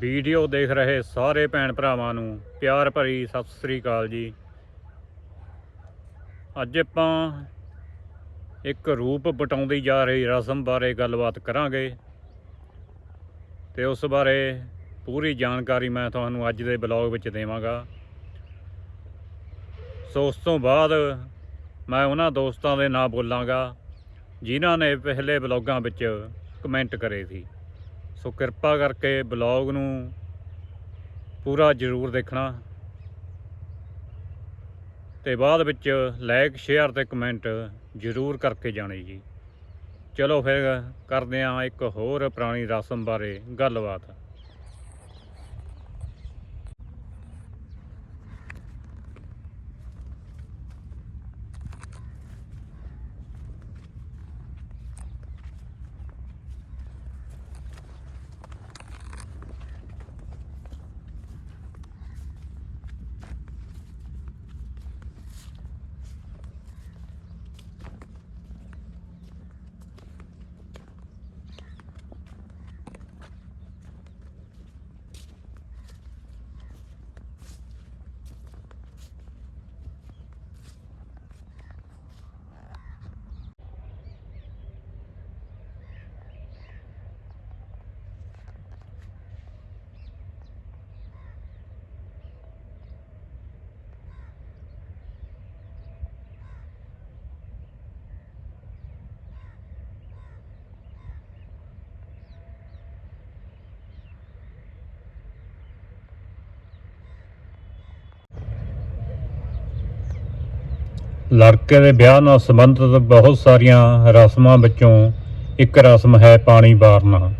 Video ਦੇਖ ਰਹੇ ਸਾਰੇ ਭੈਣ ਭਰਾਵਾਂ ਨੂੰ ਪਿਆਰ ਭਰੀ ਸਤਿ ਸ੍ਰੀ ਅਕਾਲ ਜੀ। ਅੱਜ ਆਪਾਂ ਇੱਕ ਰੂਪ ਬਟਾਉਂਦੀ ਜਾ ਰਹੀ ਰਸਮ ਬਾਰੇ ਗੱਲਬਾਤ ਕਰਾਂਗੇ ਤੇ ਉਸ ਬਾਰੇ ਪੂਰੀ ਜਾਣਕਾਰੀ ਮੈਂ ਤੁਹਾਨੂੰ ਅੱਜ ਦੇ ਬਲੌਗ ਵਿੱਚ ਦੇਵਾਂਗਾ। ਸੋ ਉਸ ਤੋਂ ਬਾਅਦ ਮੈਂ ਉਹਨਾਂ ਦੋਸਤਾਂ ਦੇ ਨਾਂ ਬੋਲਾਂਗਾ, ਜਿਨ੍ਹਾਂ ਨੇ ਪਹਿਲੇ ਬਲੌਗਾਂ ਵਿੱਚ ਕਮੈਂਟ ਕਰੇ ਸੀ। ਸੋ ਕਿਰਪਾ ਕਰਕੇ ਬਲੌਗ ਨੂੰ ਪੂਰਾ ਜ਼ਰੂਰ ਦੇਖਣਾ। ਤੇ ਬਾਅਦ ਵਿੱਚ ਲਾਈਕ ਸ਼ੇਅਰ ਤੇ ਕਮੈਂਟ ਜ਼ਰੂਰ ਕਰਕੇ ਜਾਣੀ ਜੀ। ਚਲੋ ਫਿਰ ਕਰਦੇ ਹਾਂ ਇੱਕ ਹੋਰ ਪੁਰਾਣੀ ਰਸਮ ਬਾਰੇ ਗੱਲਬਾਤ। ਲੜਕੇ ਦੇ ਵਿਆਹ ਨਾਲ ਸੰਬੰਧਿਤ ਬਹੁਤ ਸਾਰੀਆਂ ਰਸਮਾਂ ਵਿੱਚੋਂ ਇੱਕ ਰਸਮ ਹੈ ਪਾਣੀ ਵਾਰਨਾ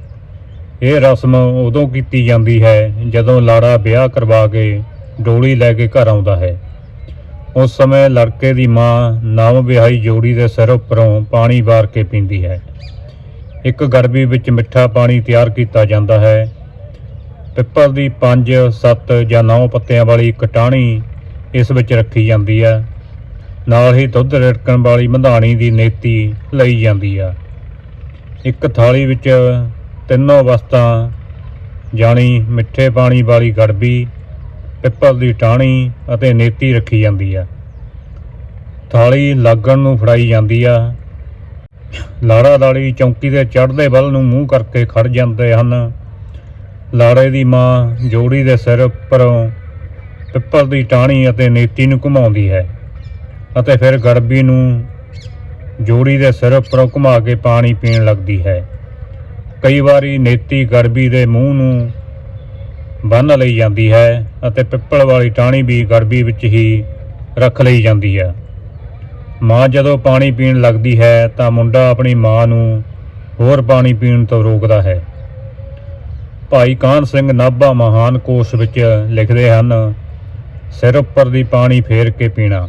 ਇਹ ਰਸਮ ਉਦੋਂ ਕੀਤੀ ਜਾਂਦੀ ਹੈ ਜਦੋਂ ਲਾੜਾ ਵਿਆਹ ਕਰਵਾ ਕੇ ਡੋਲੀ ਲੈ ਕੇ ਘਰ ਆਉਂਦਾ ਹੈ। ਉਸ ਸਮੇਂ ਲੜਕੇ ਦੀ ਮਾਂ ਨਵ ਵਿਆਹੀ ਜੋੜੀ ਦੇ ਸਿਰ ਉੱਪਰੋਂ ਪਾਣੀ ਵਾਰ ਕੇ ਪੀਂਦੀ ਹੈ। ਇੱਕ ਗੜਬੀ ਵਿੱਚ ਮਿੱਠਾ ਪਾਣੀ ਤਿਆਰ ਕੀਤਾ ਜਾਂਦਾ ਹੈ। ਪਿੱਪਲ ਦੀ 5 7 ਜਾਂ 9 ਪੱਤਿਆਂ ਵਾਲੀ ਕਟਾਣੀ ਇਸ ਵਿੱਚ ਰੱਖੀ ਜਾਂਦੀ ਹੈ। ਨਾਲ ਹੀ ਦੁੱਧ ਰੜਕਣ ਵਾਲੀ ਮਧਾਣੀ ਦੀ ਨੇਤੀ ਲਈ ਜਾਂਦੀ ਆ। ਇੱਕ ਥਾਲੀ ਵਿੱਚ ਤਿੰਨੋਂ ਵਸਤਾਂ, ਜਾਣੀ ਮਿੱਠੇ ਪਾਣੀ ਵਾਲੀ ਗੜਬੀ, ਪਿੱਪਲ ਦੀ ਟਾਹਣੀ ਅਤੇ ਨੇਤੀ ਰੱਖੀ ਜਾਂਦੀ ਆ। ਥਾਲੀ ਲਾਗਣ ਨੂੰ ਫੜਾਈ ਜਾਂਦੀ ਆ। ਲਾੜਾ ਲਾੜੀ ਚੌਂਕੀ ਦੇ ਚੜ੍ਹਦੇ ਵੱਲ ਨੂੰ ਮੂੰਹ ਕਰਕੇ ਖੜ ਜਾਂਦੇ ਹਨ। ਲਾੜੇ ਦੀ ਮਾਂ ਜੋੜੀ ਦੇ ਸਿਰ ਉੱਪਰੋਂ ਪਿੱਪਲ ਦੀ ਟਾਹਣੀ ਅਤੇ ਨੇਤੀ ਨੂੰ ਘੁਮਾਉਂਦੀ ਹੈ। ਅਤੇ ਫਿਰ ਗੜਬੀ ਨੂੰ ਜੋੜੀ ਦੇ ਸਿਰ ਉੱਪਰੋਂ ਘੁਮਾ ਕੇ ਪਾਣੀ ਪੀਣ ਲੱਗਦੀ ਹੈ। ਕਈ ਵਾਰੀ ਨੇਤੀ ਗੜਬੀ ਦੇ ਮੂੰਹ ਨੂੰ ਬੰਨ ਲਈ ਜਾਂਦੀ ਹੈ ਅਤੇ ਪਿੱਪਲ ਵਾਲੀ ਟਾਹਣੀ ਵੀ ਗੜਬੀ ਵਿੱਚ ਹੀ ਰੱਖ ਲਈ ਜਾਂਦੀ ਹੈ। ਮਾਂ ਜਦੋਂ ਪਾਣੀ ਪੀਣ ਲੱਗਦੀ ਹੈ ਤਾਂ ਮੁੰਡਾ ਆਪਣੀ ਮਾਂ ਨੂੰ ਹੋਰ ਪਾਣੀ ਪੀਣ ਤੋਂ ਰੋਕਦਾ ਹੈ। ਭਾਈ ਕਾਹਨ ਸਿੰਘ ਨਾਭਾ ਮਹਾਨ ਕੋਸ਼ ਵਿੱਚ ਲਿਖਦੇ ਹਨ, ਸਿਰ ਉੱਪਰ ਦੀ ਪਾਣੀ ਫੇਰ ਕੇ ਪੀਣਾ।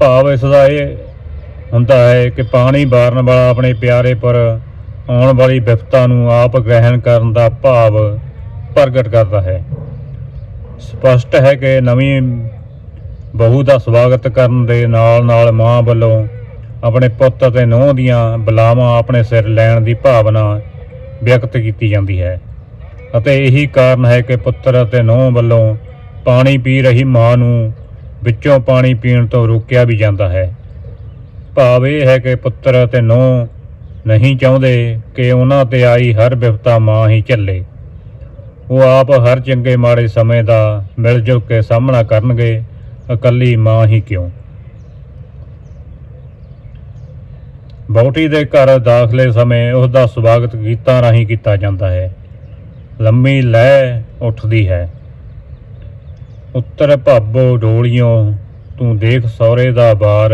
ਭਾਵ ਇਸ ਦਾ ਇਹ ਹੁੰਦਾ ਹੈ ਕਿ ਪਾਣੀ ਵਾਰਨ ਵਾਲਾ ਆਪਣੇ ਪਿਆਰੇ ਪਰ ਆਉਣ ਵਾਲੀ ਵਿਪਤਾ ਨੂੰ ਆਪ ਗ੍ਰਹਿਣ ਕਰਨ ਦਾ ਭਾਵ ਪ੍ਰਗਟ ਕਰਦਾ ਹੈ। ਸਪਸ਼ਟ ਹੈ ਕਿ ਨਵੀਂ ਬਹੂ ਦਾ ਸਵਾਗਤ ਕਰਨ ਦੇ ਨਾਲ ਨਾਲ ਮਾਂ ਵੱਲੋਂ ਆਪਣੇ ਪੁੱਤ ਅਤੇ ਨੂੰਹ ਦੀਆਂ ਬਲਾਵਾਂ ਆਪਣੇ ਸਿਰ ਲੈਣ ਦੀ ਭਾਵਨਾ ਵਿਅਕਤ ਕੀਤੀ ਜਾਂਦੀ ਹੈ ਅਤੇ ਇਹੀ ਕਾਰਨ ਹੈ ਕਿ ਪੁੱਤਰ ਅਤੇ ਨੂੰਹ ਵੱਲੋਂ ਪਾਣੀ ਪੀ ਰਹੀ ਮਾਂ ਨੂੰ ਵਿੱਚੋਂ ਪਾਣੀ ਪੀਣ ਤੋਂ ਰੋਕਿਆ ਵੀ ਜਾਂਦਾ ਹੈ। ਭਾਵ ਇਹ ਹੈ ਕਿ ਪੁੱਤਰ ਅਤੇ ਨੂੰਹ ਨਹੀਂ ਚਾਹੁੰਦੇ ਕਿ ਉਹਨਾਂ ਤੇ ਆਈ ਹਰ ਵਿਪਤਾ ਮਾਂ ਹੀ ਝੱਲੇ ਉਹ ਆਪ ਹਰ ਚੰਗੇ ਮਾੜੇ ਸਮੇਂ ਦਾ ਮਿਲ ਜੁਲ ਕੇ ਸਾਹਮਣਾ ਕਰਨਗੇ, ਇਕੱਲੀ ਮਾਂ ਹੀ ਕਿਉਂ? ਬੌਟੀ ਦੇ ਘਰ ਦਾਖਲੇ ਸਮੇਂ ਉਸ ਦਾ ਸਵਾਗਤ ਗੀਤਾਂ ਰਾਹੀਂ ਕੀਤਾ ਜਾਂਦਾ ਹੈ। ਲੰਮੀ ਲਹਿ ਉੱਠਦੀ ਹੈ। ਉੱਤਰ ਭਾਬੋ ਡੋਲੀਆਂ ਤੂੰ ਦੇਖ ਸੌਰੇ ਦਾ ਬਾਰ।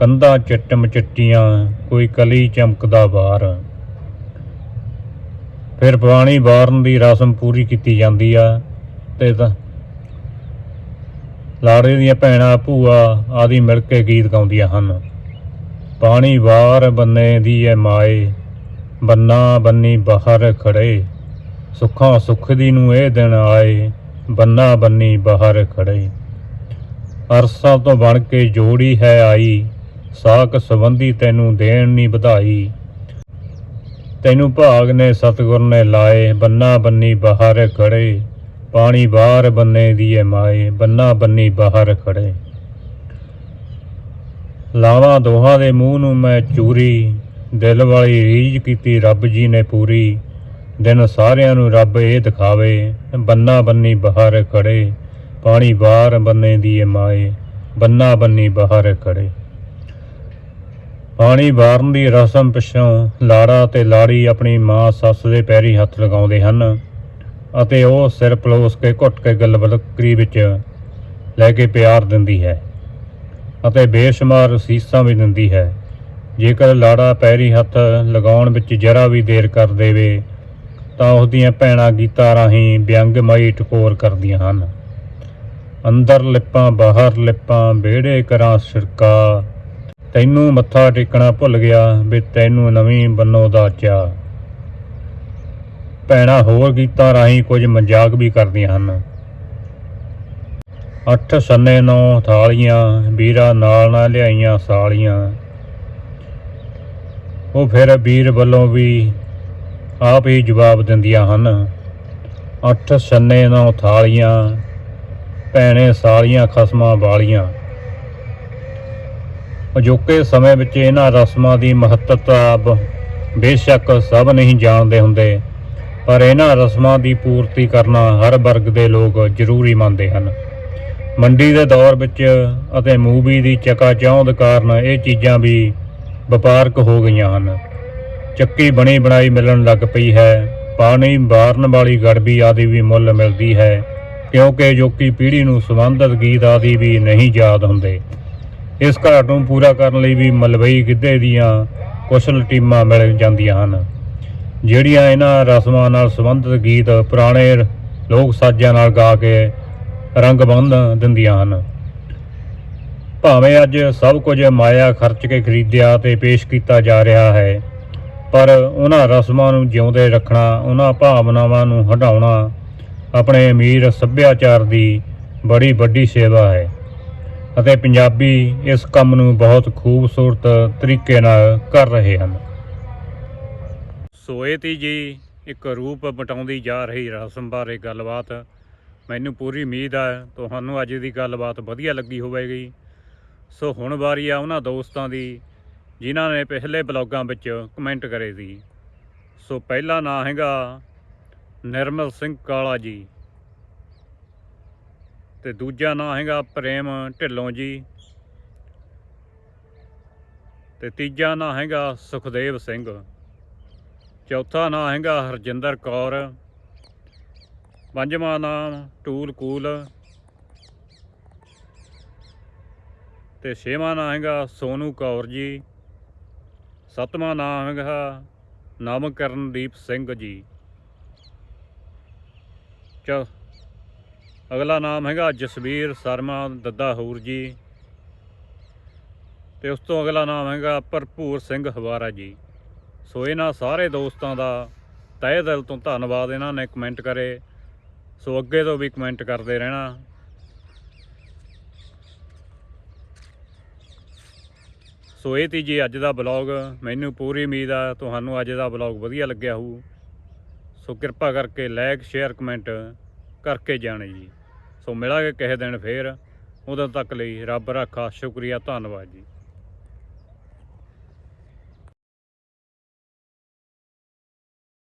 ਕੰਧਾਂ ਚਿੱਟਮ ਚਿੱਟੀਆਂ ਕੋਈ ਕਲੀ ਚਮਕਦਾ ਬਾਰ ਫਿਰ ਪਾਣੀ ਵਾਰਨ ਦੀ ਰਸਮ ਪੂਰੀ ਕੀਤੀ ਜਾਂਦੀ ਆ ਤੇ ਤਾਂ ਲਾੜੇ ਦੀਆਂ ਭੈਣਾਂ, ਭੂਆ ਆਦਿ ਮਿਲ ਕੇ ਗੀਤ ਗਾਉਂਦੀਆਂ ਹਨ। ਪਾਣੀ ਵਾਰ ਬੰਨੇ ਦੀ ਐ ਮਾਏ, ਬੰਨਾ ਬੰਨੀ ਬਾਹਰ ਖੜੇ। ਸੁੱਖਾਂ ਸੁੱਖ ਦੀ ਨੂੰ ਇਹ ਦਿਨ ਆਏ। ਬੰਨਾ ਬੰਨੀ ਬਾਹਰ ਖੜੇ ਅਰਸਾਂ ਤੋਂ ਬਣ ਕੇ ਜੋੜੀ ਹੈ ਆਈ, ਸਾਕ ਸੰਬੰਧੀ ਤੈਨੂੰ ਦੇਣ ਨੀ ਵਧਾਈ। ਤੈਨੂੰ ਭਾਗ ਨੇ ਸਤਿਗੁਰ ਨੇ ਲਾਏ, ਬੰਨਾ ਬੰਨੀ ਬਾਹਰ ਖੜੇ ਪਾਣੀ ਬਾਹਰ ਬੰਨੇ ਦੀਏ ਮਾਏ, ਬੰਨਾ ਬੰਨੀ ਬਾਹਰ ਖੜੇ ਲਾਵਾਂ ਦੋਹਾਂ ਦੇ ਮੂੰਹ ਨੂੰ ਮੈਂ ਚੂਰੀ, ਦਿਲ ਵਾਲੀ ਰੀਝ ਕੀਤੀ ਰੱਬ ਜੀ ਨੇ ਪੂਰੀ। ਦਿਨ ਸਾਰਿਆਂ ਨੂੰ ਰੱਬ ਇਹ ਦਿਖਾਵੇ, ਬੰਨਾ ਬੰਨੀ ਬਾਹਰ ਖੜੇ, ਪਾਣੀ ਬਾਹਰ ਬੰਨੇ ਦੀਏ ਮਾਏ, ਬੰਨਾ ਬੰਨੀ ਬਾਹਰ ਖੜੇ। ਪਾਣੀ ਵਾਰਨ ਦੀ ਰਸਮ ਪਿੱਛੋਂ ਲਾੜਾ ਤੇ ਲਾੜੀ ਆਪਣੀ ਮਾਂ ਸੱਸ ਦੇ ਪੈਰੀ ਹੱਥ ਲਗਾਉਂਦੇ ਹਨ ਅਤੇ ਉਹ ਸਿਰ ਪਲੋਸ ਕੇ ਘੁੱਟ ਕੇ ਗਲਬਲਕਰੀ ਵਿੱਚ ਲੈ ਕੇ ਪਿਆਰ ਦਿੰਦੀ ਹੈ ਅਤੇ ਬੇਸ਼ੁਮਾਰ ਸੀਸਾਂ ਵੀ ਦਿੰਦੀ ਹੈ। ਜੇਕਰ ਲਾੜਾ ਪੈਰੀ ਹੱਥ ਲਗਾਉਣ ਵਿੱਚ ਜਰਾ ਵੀ ਦੇਰ ਕਰ ਦੇਵੇ ਤਾਂ ਉਸ ਦੀਆਂ ਭੈਣਾਂ ਗੀਤਾਂ ਰਾਹੀਂ ਵਿਅੰਗਮਈ ਟਕੋਰ ਕਰਦੀਆਂ ਹਨ। ਅੰਦਰ ਲਿਪਾਂ, ਬਾਹਰ ਲਿਪਾਂ, ਵਿਹੜੇ ਕਰਾਂ ਛਿੜਕਾ ਤੈਨੂੰ ਮੱਥਾ ਟੇਕਣਾ ਭੁੱਲ ਗਿਆ ਵੀ ਤੈਨੂੰ ਨਵੀਂ ਬੰਨੋ ਦਾ ਚਾ ਭੈਣਾਂ ਹੋਰ ਗੀਤਾਂ ਰਾਹੀਂ ਕੁਝ ਮਜ਼ਾਕ ਵੀ ਕਰਦੀਆਂ ਹਨ। ਅੱਠ ਸੰਨੇ ਨੌ ਥਾਲੀਆਂ, ਵੀਰਾ ਨਾਲ ਨਾ ਲਿਆਈਆਂ ਸਾਲੀਆਂ। ਉਹ ਫਿਰ ਵੀਰ ਵੱਲੋਂ ਵੀ ਆਪ ਹੀ ਜਵਾਬ ਦਿੰਦੀਆਂ ਹਨ। ਅੱਠ ਸੰਨੇ ਨੌ ਥਾਲੀਆਂ ਭੈਣੇ ਸਾਲੀਆਂ ਖਸਮਾਂ ਵਾਲੀਆਂ। ਅਜੋਕੇ ਸਮੇਂ ਵਿੱਚ ਇਹਨਾਂ ਰਸਮਾਂ ਦੀ ਮਹੱਤਤਾ ਬ- ਬੇਸ਼ੱਕ ਸਭ ਨਹੀਂ ਜਾਣਦੇ ਹੁੰਦੇ, ਪਰ ਇਹਨਾਂ ਰਸਮਾਂ ਦੀ ਪੂਰਤੀ ਕਰਨਾ ਹਰ ਵਰਗ ਦੇ ਲੋਕ ਜ਼ਰੂਰੀ ਮੰਨਦੇ ਹਨ। ਮੰਡੀ ਦੇ ਦੌਰ ਵਿੱਚ ਅਤੇ ਮੂਵੀ ਦੀ ਚਕਾਚੌਂਧ ਕਾਰਨ ਇਹ ਚੀਜ਼ਾਂ ਵੀ ਵਪਾਰਕ ਹੋ ਗਈਆਂ ਹਨ। ਚੱਕੀ ਬਣੀ ਬਣਾਈ ਮਿਲਣ ਲੱਗ ਪਈ ਹੈ। ਪਾਣੀ, ਬਾਰਨ ਵਾਲੀ ਗੜਬੀ ਆਦਿ ਵੀ ਮੁੱਲ ਮਿਲਦੀ ਹੈ, ਕਿਉਂਕਿ ਜੋਕੀ ਪੀੜ੍ਹੀ ਨੂੰ ਸੰਬੰਧਿਤ ਗੀਤ ਆਦਿ ਵੀ ਨਹੀਂ ਯਾਦ ਹੁੰਦੇ। ਇਸ ਘਾਟ ਨੂੰ ਪੂਰਾ ਕਰਨ ਲਈ ਵੀ ਮਲਵਈ ਗਿੱਧੇ ਦੀਆਂ ਕੁਸ਼ਲ ਟੀਮਾਂ ਮਿਲ ਜਾਂਦੀਆਂ ਹਨ। ਜਿਹੜੀਆਂ ਇਹਨਾਂ ਰਸਮਾਂ ਨਾਲ ਸੰਬੰਧਿਤ ਗੀਤ ਪੁਰਾਣੇ ਲੋਕ ਸਾਜ਼ਾਂ ਨਾਲ ਗਾ ਕੇ ਰੰਗ ਬੰਨ ਦਿੰਦੀਆਂ ਹਨ। ਭਾਵੇਂ ਅੱਜ ਸਭ ਕੁਝ ਮਾਇਆ ਖਰਚ ਕੇ ਖਰੀਦਿਆ ਤੇ ਪੇਸ਼ ਕੀਤਾ ਜਾ ਰਿਹਾ ਹੈ ਪਰ ਉਹਨਾਂ ਰਸਮਾਂ ਨੂੰ ਜਿਉਂਦੇ ਰੱਖਣਾ, ਉਹਨਾਂ ਭਾਵਨਾਵਾਂ ਨੂੰ ਹਟਾਉਣਾ ਆਪਣੇ ਅਮੀਰ ਸੱਭਿਆਚਾਰ ਦੀ ਬੜੀ ਵੱਡੀ ਸੇਵਾ ਹੈ ਅਤੇ ਪੰਜਾਬੀ ਇਸ ਕੰਮ ਨੂੰ ਬਹੁਤ ਖੂਬਸੂਰਤ ਤਰੀਕੇ ਨਾਲ ਕਰ ਰਹੇ ਹਨ। ਸੋ ਤੀ ਜੀ, ਇੱਕ ਰੂਪ ਬਟਾਉਂਦੀ ਜਾ ਰਹੀ ਰਸਮ ਬਾਰੇ ਗੱਲਬਾਤ ਮੈਨੂੰ ਪੂਰੀ ਉਮੀਦ ਹੈ ਤੁਹਾਨੂੰ ਅੱਜ ਦੀ ਗੱਲਬਾਤ ਵਧੀਆ ਲੱਗੀ ਹੋਵੇਗੀ। ਸੋ ਹੁਣ ਵਾਰੀ ਆ ਉਹਨਾਂ ਦੋਸਤਾਂ ਦੀ ਜਿਨ੍ਹਾਂ ਨੇ ਪਿਛਲੇ ਬਲੌਗਾਂ ਵਿੱਚ ਕਮੈਂਟ ਕਰੇ ਸੀ। ਸੋ ਪਹਿਲਾ ਨਾਂ ਹੈਗਾ ਨਿਰਮਲ ਸਿੰਘ ਕਾਲਾ ਜੀ ਤੇ ਦੂਜਾ ਨਾਂ ਹੈਗਾ ਪ੍ਰੇਮ ਢਿੱਲੋਂ ਜੀ ਤੇ ਤੀਜਾ ਨਾਂ ਹੈਗਾ ਸੁਖਦੇਵ ਸਿੰਘ। ਚੌਥਾ ਨਾਂ ਹੈਗਾ ਹਰਜਿੰਦਰ ਕੌਰ। ਪੰਜਵਾਂ ਨਾਮ ਟੂਲ ਕੂਲ। ਤੇ ਛੇਵਾਂ ਨਾਂ ਹੈਗਾ ਸੋਨੂ ਕੌਰ ਜੀ। ਸੱਤਵਾਂ ਨਾਮ ਹੈਗਾ ਨਵਕਰਨਦੀਪ ਸਿੰਘ ਜੀ। ਚ, ਅਗਲਾ ਨਾਮ ਹੈਗਾ ਜਸਵੀਰ ਸ਼ਰਮਾ ਦੱਦਾ ਹੂਰ ਜੀ। ਤੇ ਉਸ ਤੋਂ ਅਗਲਾ ਨਾਮ ਹੈਗਾ ਭਰਪੂਰ ਸਿੰਘ ਹਵਾਰਾ ਜੀ। ਸੋ ਇਹਨਾਂ ਸਾਰੇ ਦੋਸਤਾਂ ਦਾ ਤਹਿ ਦਿਲ ਤੋਂ ਧੰਨਵਾਦ ਇਹਨਾਂ ਨੇ ਕਮੈਂਟ ਕਰੇ। ਸੋ ਅੱਗੇ ਤੋਂ ਵੀ ਕਮੈਂਟ ਕਰਦੇ ਰਹਿਣਾ। ਸੋ ਇਹ ਤੀ ਜੀ ਅੱਜ ਦਾ ਬਲੌਗ ਮੈਨੂੰ ਪੂਰੀ ਉਮੀਦ ਆ, ਤੁਹਾਨੂੰ ਅੱਜ ਦਾ ਬਲੌਗ ਵਧੀਆ ਲੱਗਿਆ ਹੋਊ। ਸੋ ਕਿਰਪਾ ਕਰਕੇ ਲਾਈਕ ਸ਼ੇਅਰ ਕਮੈਂਟ ਕਰਕੇ ਜਾਣੇ ਜੀ। ਸੋ ਮਿਲਾਂਗੇ ਕਿਸੇ ਦਿਨ ਫੇਰ। ਉਦੋਂ ਤੱਕ ਲਈ ਰੱਬ ਰਾਖਾ, ਸ਼ੁਕਰੀਆ, ਧੰਨਵਾਦ ਜੀ।